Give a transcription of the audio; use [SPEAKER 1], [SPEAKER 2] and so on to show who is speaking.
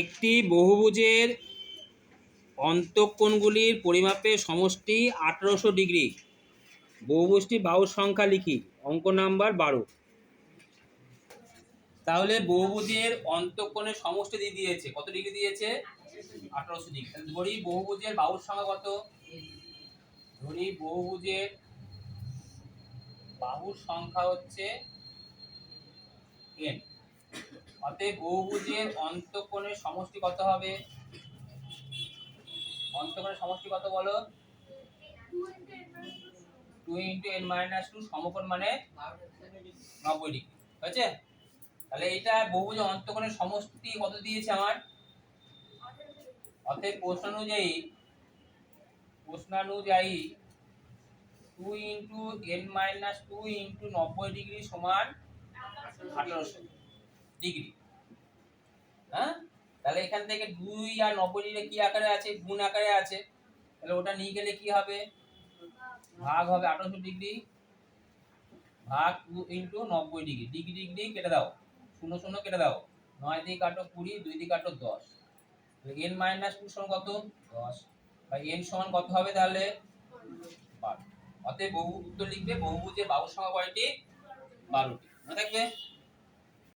[SPEAKER 1] একটি বহুভুজের অন্তঃকোণগুলির পরিমাপের সমষ্টি আঠারোশো ডিগ্রি। বহুভুজটি বাহুর সংখ্যা লিখি, অঙ্ক নাম্বার বারো। তাহলে বহুভুজের অন্তঃকোণের সমষ্টি দিয়ে দিয়েছে, কত ডিগ্রি দিয়েছে? আঠারোশো ডিগ্রি। ধরি বহুভুজের বাহুর সংখ্যা কত? ধরি বহুভুজের বাহুর সংখ্যা হচ্ছে এন অতএব বহুভুজের অন্তঃকোণের সমষ্টি কত হবে? অন্তঃকোণের সমষ্টি কত বলো? Two into N minus two সমকোণ মানে নব্বই ডিগ্রি। হয়েছে? তাহলে এটা বহুভুজের অন্তঃকোণের সমষ্টি কত দিয়েছে আমার? অতএব প্রশ্নানুযায়ী প্রশ্নানুযায়ী two into N minus two into নব্বই ডিগ্রি সমান আঠারোশো। ডিগ্রি হ্যাঁ? তাহলে এখান থেকে দুই আর নব্বই ডিগ্রি কি আকারে আছে? গুণ আকারে আছে। তাহলে ওটা নিয়ে গেলে কি হবে? ভাগ হবে আঠারোশো ডিগ্রি ভাগ টু ইন্টু নব্বই ডিগ্রি ডিগ্রি ডিগ্রি কেটে দাও। শূন্য শূন্য কেটে দাও। নয় দিয়ে কাটো কুড়ি, দুই দিয়ে কাটো দশ। এন মাইনাস টু সমান কত? দশ। বা এন সমান কত হবে তাহলে? বারো। অতএব বহু উত্তর লিখবে বহুভুজের বাহুর সংখ্যা কয়টি? বারোটি। মনে থাকবে?